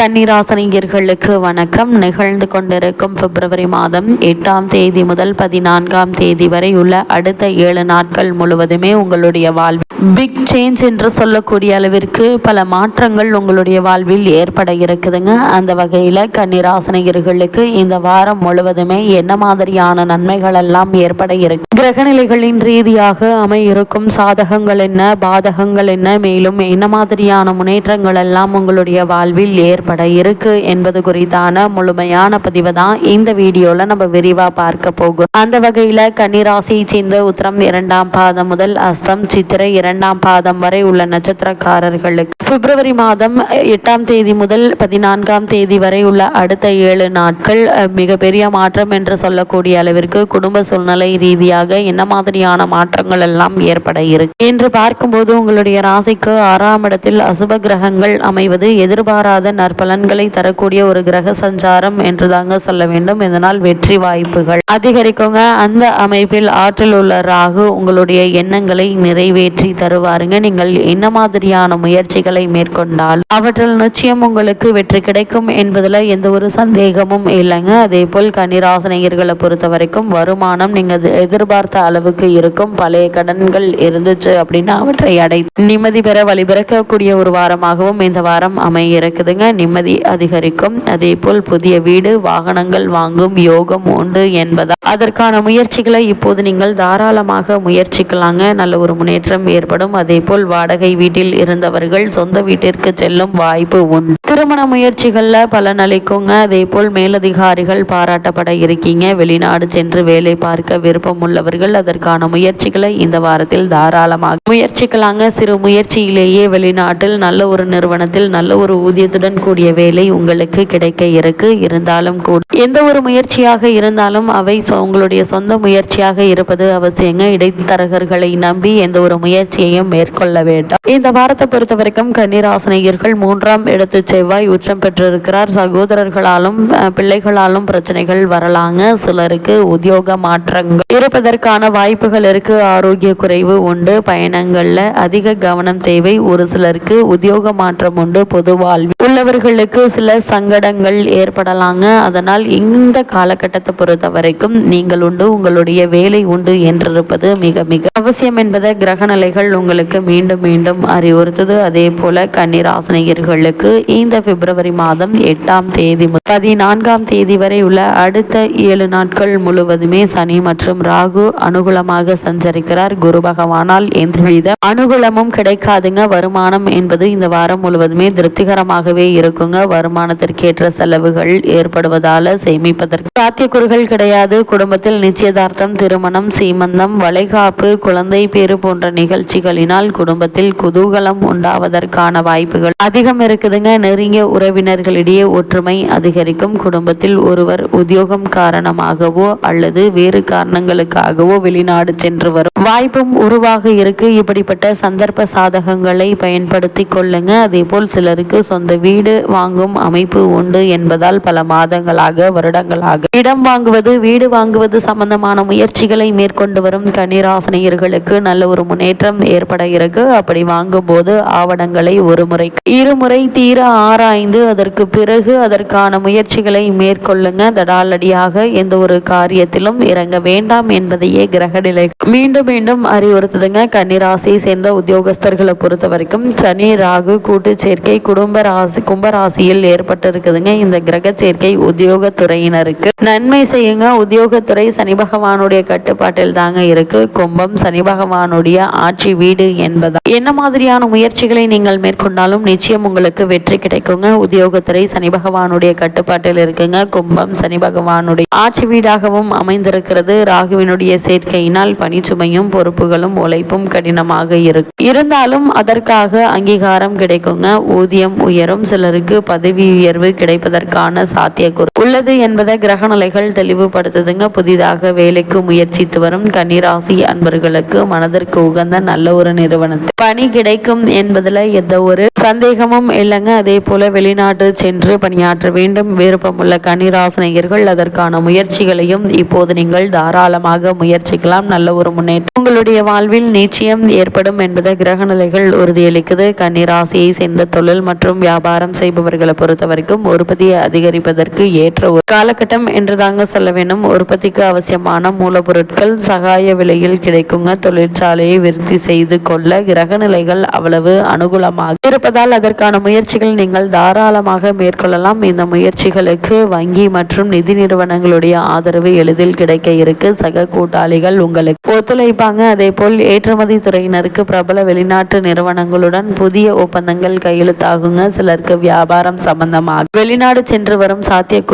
கன்னிராசனியர்களுக்கு வணக்கம். நிகழ்ந்து கொண்டிருக்கும் பிப்ரவரி மாதம் எட்டாம் தேதி முதல் பதினான்காம் தேதி வரை உள்ள அடுத்த ஏழு நாட்கள் முழுவதுமே உங்களுடைய வாழ்வு பிக் சேஞ்ச் என்று சொல்லக்கூடிய அளவிற்கு பல மாற்றங்கள் உங்களுடைய வாழ்வில் ஏற்பட இருக்குதுங்க. அந்த வகையில் கன்னிராசனியர்களுக்கு இந்த வாரம் முழுவதுமே என்ன மாதிரியான நன்மைகள் எல்லாம் ஏற்பட இருக்கு? கிரகநிலைகளின் ரீதியாக அமையிருக்கும் சாதகங்கள் என்ன பாதகங்கள் என்ன மேலும் என்ன மாதிரியான முன்னேற்றங்கள் எல்லாம் உங்களுடைய வாழ்வில் ஏற்பட இருக்கு என்பது குறித்தான முழுமையான பதிவு தான் இந்த வீடியோல நம்ம விரிவா பார்க்க போகிறோம். அந்த வகையில கன்னிராசியை சேர்ந்த உத்தரம் இரண்டாம் பாதம் முதல் அஸ்தம் சித்திரை இரண்டாம் பாதம் வரை உள்ள நட்சத்திரக்காரர்களுக்கு பிப்ரவரி மாதம் எட்டாம் தேதி முதல் பதினான்காம் தேதி வரை உள்ள அடுத்த ஏழு நாட்கள் மிகப்பெரிய மாற்றம் என்று சொல்லக்கூடிய அளவிற்கு குடும்ப சூழ்நிலை ரீதியாக என்ன மாதிரியான மாற்றங்கள் எல்லாம் ஏற்பட இருக்கு. என்று பார்க்கும்போது உங்களுடைய ராசிக்கு ஆறாம் இடத்தில் அசுப கிரகங்கள் அமைவது எதிர்பாராத பலன்களை தரக்கூடிய ஒரு கிரக சஞ்சாரம் என்று தாங்க சொல்ல வேண்டும். இதனால் வெற்றி வாய்ப்புகள் அதிகரிக்குங்க. அந்த அமைப்பில் ஆற்றில் உள்ள ராகு உங்களுடைய எண்ணங்களை நிறைவேற்றி தருவாருங்க. நீங்கள் என்ன மாதிரியான முயற்சிகளை மேற்கொண்டால் அவற்றில் நிச்சயம் உங்களுக்கு வெற்றி கிடைக்கும் என்பதில் எந்த ஒரு சந்தேகமும் இல்லைங்க. அதே போல் கன்னிராசனையர்களை பொறுத்த வரைக்கும் வருமானம் நீங்கள் எதிர்பார்த்த அளவுக்கு இருக்கும். பழைய கடன்கள் இருந்துச்சு அப்படின்னா அவற்றை அடை நிம்மதி பெற வழிபிறக்கக்கூடிய ஒரு வாரமாகவும் இந்த வாரம் அமைய இருக்குதுங்க. நிம்மதி அதிகரிக்கும். அதே போல் புதிய வீடு வாகனங்கள் வாங்கும் யோகம் உண்டு என்பதால் அதற்கான முயற்சிகளை இப்போது நீங்கள் தாராளமாக முயற்சிக்கலாங்க. நல்ல ஒரு முன்னேற்றம் ஏற்படும். அதே போல் வாடகை வீட்டில் இருந்தவர்கள் சொந்த வீட்டிற்கு செல்லும் வாய்ப்பு உண்டு. திருமண முயற்சிகள்ல பலன் அளிக்குங்க. அதே போல் மேலதிகாரிகள் பாராட்டப்பட இருக்கீங்க. வெளிநாடு சென்று வேலை பார்க்க விருப்பம் உள்ளவர்கள் அதற்கான முயற்சிகளை இந்த வாரத்தில் தாராளமாக முயற்சிக்கலாங்க. சிறு முயற்சியிலேயே வெளிநாட்டில் நல்ல ஒரு நிறுவனத்தில் நல்ல ஒரு ஊதியத்துடன் கூடிய வேலை உங்களுக்கு கிடைக்க இருக்கு. இருந்தாலும் கூட எந்த ஒரு முயற்சியாக இருந்தாலும் அவை உங்களுடைய சொந்த முயற்சியாக இருப்பது அவசியங்க. இடைத்தரகர்களை நம்பி எந்த ஒரு முயற்சியையும் மேற்கொள்ள வேண்டாம். இந்த வாரத்தை பொறுத்த வரைக்கும் கன்னிராசனையர்கள் மூன்றாம் இடத்து செவ்வாய் உச்சம் பெற்றிருக்கிறார். சகோதரர்களாலும் பிள்ளைகளாலும் பிரச்சனைகள் வரலாங்க. சிலருக்கு உத்தியோக மாற்றங்கள் இருப்பதற்கான வாய்ப்புகள் இருக்கு. ஆரோக்கிய குறைவு உண்டு. பயணங்கள்ல அதிக கவனம் தேவை. ஒரு சிலருக்கு உத்தியோக மாற்றம் உண்டு. பொது வாழ்வில் உள்ளவர்களுக்கு சில சங்கடங்கள் ஏற்படலாங்க. அதனால் இந்த காலகட்டத்தை பொறுத்த வரைக்கும் நீங்கள் உண்டு உங்களுடைய வேலை உண்டு என்றிருப்பது மிக மிக அவசியம் என்பதை கிரகநிலைகள் உங்களுக்கு மீண்டும் மீண்டும் அறிவுறுத்தது. அதே போல கன்னிராசனியர்களுக்கு இந்த பிப்ரவரி மாதம் எட்டாம் தேதி பதினான்காம் தேதி வரை உள்ள அடுத்த ஏழு நாட்கள் முழுவதுமே சனி மற்றும் ராகு அனுகூலமாக சஞ்சரிக்கிறார். குரு பகவானால் எந்தவித அனுகூலமும் கிடைக்காதுங்க. வருமானம் என்பது இந்த வாரம் முழுவதுமே திருப்திகரமாகவே இருக்கும். இருக்குங்க வருமானத்திற்கேற்ற செலவுகள் ஏற்படுவதால சேமிப்பதற்கு சாத்தியக்கூறுகள் கிடையாது. குடும்பத்தில் நிச்சயதார்த்தம் திருமணம் சீமந்தம் வளைகாப்பு குழந்தை பேறு போன்ற நிகழ்ச்சிகளினால் குடும்பத்தில் குதூகலம் உண்டாவதற்கான வாய்ப்புகள் அதிகம் இருக்குதுங்க. நெருங்கிய உறவினர்களிடையே ஒற்றுமை அதிகரிக்கும். குடும்பத்தில் ஒருவர் உத்தியோகம் காரணமாகவோ அல்லது வேறு காரணங்களுக்காகவோ வெளிநாடு சென்று வரும் வாய்ப்பும் உருவாக இருக்கு. இப்படிப்பட்ட சந்தர்ப்ப சாதகங்களை பயன்படுத்தி கொள்ளுங்க. அதே போல் சிலருக்கு சொந்த வீடு வாங்கும் அமைப்பு உண்டு என்பதால் பல மாதங்களாக வருடங்களாக. இடம் வாங்குவது வீடு வாங்குவது சம்பந்தமான முயற்சிகளை மேற்கொண்டு வரும் கன்னிராசனையர்களுக்கு நல்ல ஒரு முன்னேற்றம் ஏற்பட இருக்கு. அப்படி வாங்கும்போது ஆவணங்களை ஒரு முறை இருமுறை தீர ஆராய்ந்து அதற்கு பிறகு அதற்கான முயற்சிகளை மேற்கொள்ளுங்க. தடாலடியாக எந்த ஒரு காரியத்திலும் இறங்க வேண்டாம் என்பதையே கிரகநிலை மீண்டும் மீண்டும் அறிவுறுத்துதுங்க. கன்னிராசியை சேர்ந்த உத்தியோகஸ்தர்களை பொறுத்த வரைக்கும் சனி ராகு கூட்டு சேர்க்கை குடும்ப ராசி கும்ப கும்பராசியில் ஏற்பட்டிருக்குதுங்க. இந்த கிரக சேர்க்கை உத்தியோகத்துறையினருக்கு நன்மை செய்யுங்க. உத்தியோகத்துறை சனி பகவானுடைய கட்டுப்பாட்டில் தாங்க இருக்கு. கும்பம் சனி பகவானுடைய ஆட்சி வீடு என்பதா என்ன மாதிரியான முயற்சிகளை நீங்கள் மேற்கொண்டாலும் நிச்சயம் உங்களுக்கு வெற்றி கிடைக்குங்க. உத்தியோகத்துறை சனி பகவானுடைய கட்டுப்பாட்டில் இருக்குங்க. கும்பம் சனி பகவானுடைய ஆட்சி வீடாகவும் அமைந்திருக்கிறது. ராகுவினுடைய சேர்க்கையினால் பணிச்சுமையும் பொறுப்புகளும் உழைப்பும் கடினமாக இருக்கும் இருந்தாலும் அதற்காக அங்கீகாரம் கிடைக்குங்க. ஊதியம் உயரும். சிலருக்கு பதவி உயர்வு கிடைப்பதற்கான சாத்தியக்கூறு. உள்ளது என்பதை கிரகநிலைகள் தெளிவுபடுத்துதுங்க. புதிதாக வேலைக்கு முயற்சித்து வரும் கன்னிராசி அன்பர்களுக்கு மனதிற்கு உகந்த நல்ல ஒரு நிறுவனத்தில் பணி கிடைக்கும் என்பதுல எந்த ஒரு சந்தேகமும் இல்லைங்க. அதே போல வெளிநாட்டு சென்று பணியாற்ற வேண்டும். விருப்பமுள்ள கன்னிராசினியர்கள் அதற்கான முயற்சிகளையும் இப்போது நீங்கள் தாராளமாக முயற்சிக்கலாம். நல்ல ஒரு முன்னேற்றம் உங்களுடைய வாழ்வில் நிச்சயம் ஏற்படும் என்பதை கிரகநிலைகள் உறுதியளிக்குது. கன்னிராசியை சேர்ந்த தொழில் மற்றும் வியாபாரம் செய்பவர்களை பொறுத்தவரைக்கும் உற்பத்தியை அதிகரிப்பதற்கு ஏற்ற ஒரு காலகட்டம் என்று தாங்க சொல்ல வேண்டும். உற்பத்திக்கு அவசியமான மூலப்பொருட்கள் சகாய விலையில் கிடைக்குங்க. தொழிற்சாலையை விருத்தி செய்து கொள்ள கிரக நிலைகள் அவ்வளவு அனுகூலமாக இருப்பதால் அதற்கான முயற்சிகள் நீங்கள் தாராளமாக மேற்கொள்ளலாம். இந்த முயற்சிகளுக்கு வங்கி மற்றும் நிதி நிறுவனங்களுடைய ஆதரவு எளிதில் கிடைக்க இருக்கு. சக கூட்டாளிகள் உங்களுக்கு ஒத்துழைப்பாங்க. அதே போல் ஏற்றுமதி துறையினருக்கு பிரபல வெளிநாட்டு நிறுவனங்களுடன் புதிய ஒப்பந்தங்கள் கையெழுத்தாகுங்க. சிலருக்கு வியாபாரம் சம்பந்தமாக வெளிநாடு சென்று வரும்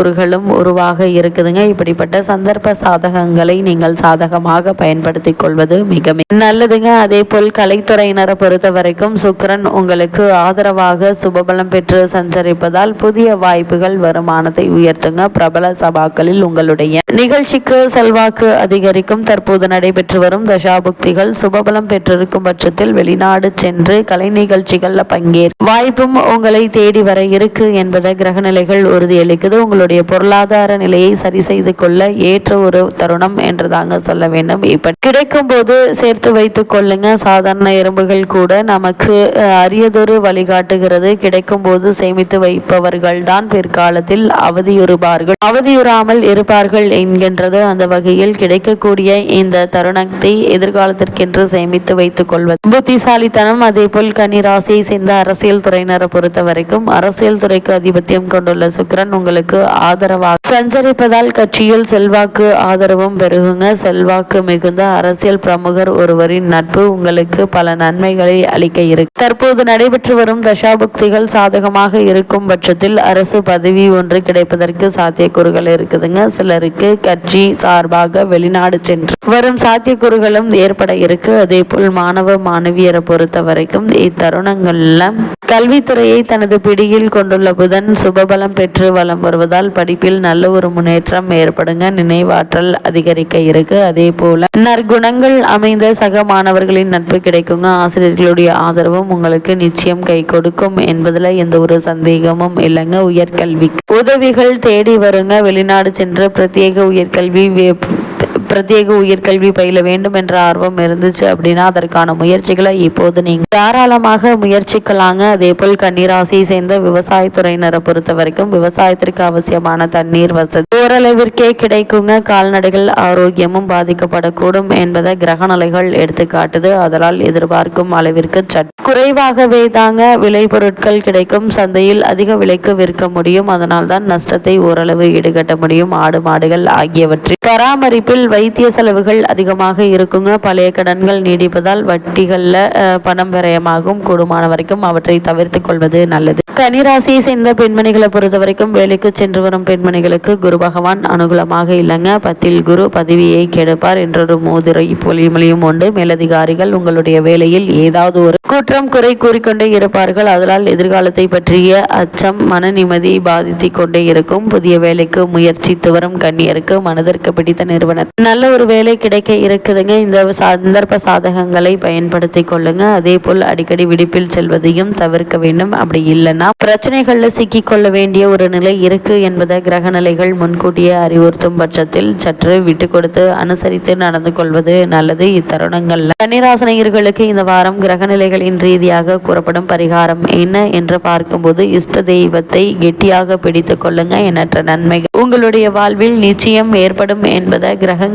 கூறுகளும் உருவாக இருக்குதுங்க. இப்படிப்பட்ட சந்தர்ப்ப சாதகங்களை நீங்கள் சாதகமாக பயன்படுத்திக் கொள்வது மிக நல்லதுங்க. அதே போல் கலைத்துறையினரை பொறுத்த வரைக்கும் சுக்கிரன் உங்களுக்கு ஆதரவாக சுபபலம் பெற்று சஞ்சரிப்பதால் புதிய வாய்ப்புகள் வருமானத்தை உயர்த்துங்க. பிரபல சபாக்களில் உங்களுடைய நிகழ்ச்சிக்கு செல்வாக்கு அதிகரிக்கும். தற்போது நடைபெற்று வரும் தசாபுக்திகள் சுபபலம் பெற்றிருக்கும் பட்சத்தில் வெளிநாடு சென்று கலை நிகழ்ச்சிகள்ல பங்கேற் வாய்ப்பும் உங்களை தேடி வர இருக்கு என்பதை கிரகநிலைகள் உறுதியளிக்குது. உங்களுடைய பொருளாதார நிலையை சரி செய்து கொள்ள ஏற்ற ஒரு தருணம் என்று தாங்க சொல்ல வேண்டும். இப்ப கிடைக்கும் போது சேர்த்து வைத்துக் கொள்ளுங்க. சாதாரண எறும்புகள் கூட நமக்கு அரியதொரு வழிகாட்டுகிறது. கிடைக்கும் போது சேமித்து வைப்பவர்கள் தான் பிற்காலத்தில் அவதியுறுபார்கள். அவதியுறாமல் இருப்பார்கள் என்கின்றது அந்த வகையில் கிடைக்கக்கூடிய இந்த தருணத்தை எதிர்காலத்திற்கென்று சேமித்து வைத்துக் கொள்வது. புத்திசாலித்தனம் அதே போல் கனி ராசியை சேர்ந்த அரசியல் துறையினரை பொறுத்த வரைக்கும் அரசியல் துறைக்கு அதிபத்தியம் கொண்டுள்ள சுக்கிரன் உங்களுக்கு ஆதரவாக சஞ்சரிப்பதால் கட்சியில் செல்வாக்கு ஆதரவும் பெருகுங்க. செல்வாக்கு மிகுந்த அரசியல் பிரமுகர் ஒருவரின் நட்பு உங்களுக்கு பல நன்மைகளை அளிக்க இருக்கு. தற்போது நடைபெற்று வரும் தசாபக்திகள் சாதகமாக இருக்கும் பட்சத்தில் அரசு பதவி ஒன்று கிடைப்பதற்கு சாத்தியக்கூறுகள் இருக்குதுங்க. சிலருக்கு கட்சி சார்பாக வெளிநாடு சென்று வரும் சாத்தியக்கூறுகளும் ஏற்பட இருக்கு. அதே போல் மாணவ மாணவியரை பொறுத்த வரைக்கும் இத்தருணங்கள்ல கல்வித்துறையை தனது பிடியில் கொண்டுள்ள புதன் சுபபலம் பெற்று வலம் வருவதால் படிப்பில் நல்ல ஒரு முன்னேற்றம் ஏற்படுங்க. நினைவாற்றல் அதிகரிக்க இருக்கு. அதே போல நற்குணங்கள் அமைந்த சக மாணவர்களின் நட்பு கிடைக்குங்க. ஆசிரியர்களுடைய ஆதரவும் உங்களுக்கு நிச்சயம் கை கொடுக்கும் என்பதுல எந்த ஒரு சந்தேகமும் இல்லைங்க. உயர்கல்வி உதவிகள் தேடி வருங்க. வெளிநாடு சென்று பிரத்யேக உயர்கல்வி பிரத்யேக உயர்கல்வி பயில வேண்டும் என்ற ஆர்வம் இருந்துச்சு அப்படின்னா அதற்கான முயற்சிகளை இப்போது நீங்க தாராளமாக முயற்சிக்கலாங்க. அதே போல் கன்னிராசியை சேர்ந்த விவசாயத்துறையினரை பொறுத்த வரைக்கும் விவசாயத்திற்கு அவசியமான தண்ணீர் வசதி ஓரளவிற்கே கிடைக்குங்க. கால்நடைகள் ஆரோக்கியமும் பாதிக்கப்படக்கூடும் என்பதை கிரகநிலைகள் எடுத்து காட்டுது அதனால் எதிர்பார்க்கும் அளவிற்கு சட் குறைவாகவே தாங்க விளை பொருட்கள் கிடைக்கும். சந்தையில் அதிக விலைக்கு விற்க முடியும். அதனால் தான் நஷ்டத்தை ஓரளவு ஈடுகட்ட முடியும். ஆடு மாடுகள் ஆகியவற்றில் பராமரிப்பில் வைத்திய செலவுகள் அதிகமாக இருக்குங்க. பழைய கடன்கள் நீடிப்பதால் வட்டிகள்ல பணம் விரயமாகும். கூடுமான வரைக்கும் அவற்றை தவிர்த்து கொள்வது நல்லது. கன்னிராசியை சேர்ந்த பெண்மணிகளை பொறுத்த வரைக்கும் வேலைக்கு சென்று வரும் பெண்மணிகளுக்கு குரு பகவான் அனுகூலமாக இல்லைங்க. பத்தில் குரு பதவியை கெடுப்பார் என்றொரு மோதிரை பொலிமொழியும் உண்டு. மேலதிகாரிகள் உங்களுடைய வேலையில் ஏதாவது ஒரு குற்றம் குறை கூறிக்கொண்டே இருப்பார்கள். அதனால் எதிர்காலத்தை பற்றிய அச்சம் மன நிம்மதி பாதித்து கொண்டே இருக்கும். புதிய வேலைக்கு முயற்சித்து வரும் கன்னியருக்கு மனதிற்கு பிடித்த நிறுவனம் நல்ல ஒரு வேலை கிடைக்க இருக்குதுங்க. இந்த சந்தர்ப்ப சாதகங்களை பயன்படுத்தி கொள்ளுங்க. அதே போல் அடிக்கடி விடுப்பில் செல்வதையும் தவிர்க்க வேண்டும். அப்படி இல்லைன்னா பிரச்சனைகளில் சிக்கி கொள்ள வேண்டிய ஒரு நிலை இருக்கு என்பதை கிரகநிலைகள் முன்கூட்டியே அறிவுறுத்தும் பட்சத்தில் சற்று விட்டு கொடுத்து அனுசரித்து நடந்து கொள்வது நல்லது. இத்தருணங்கள்ல கன்னிராசனையர்களுக்கு இந்த வாரம் கிரகநிலைகளின் ரீதியாக கூறப்படும் பரிகாரம் என்ன என்று பார்க்கும்போது இஷ்ட தெய்வத்தை கெட்டியாக பிடித்து கொள்ளுங்க. எண்ணற்ற நன்மைகள். உங்களுடைய வாழ்வில் நிச்சயம் ஏற்படும் என்பதை கிரகங்கள்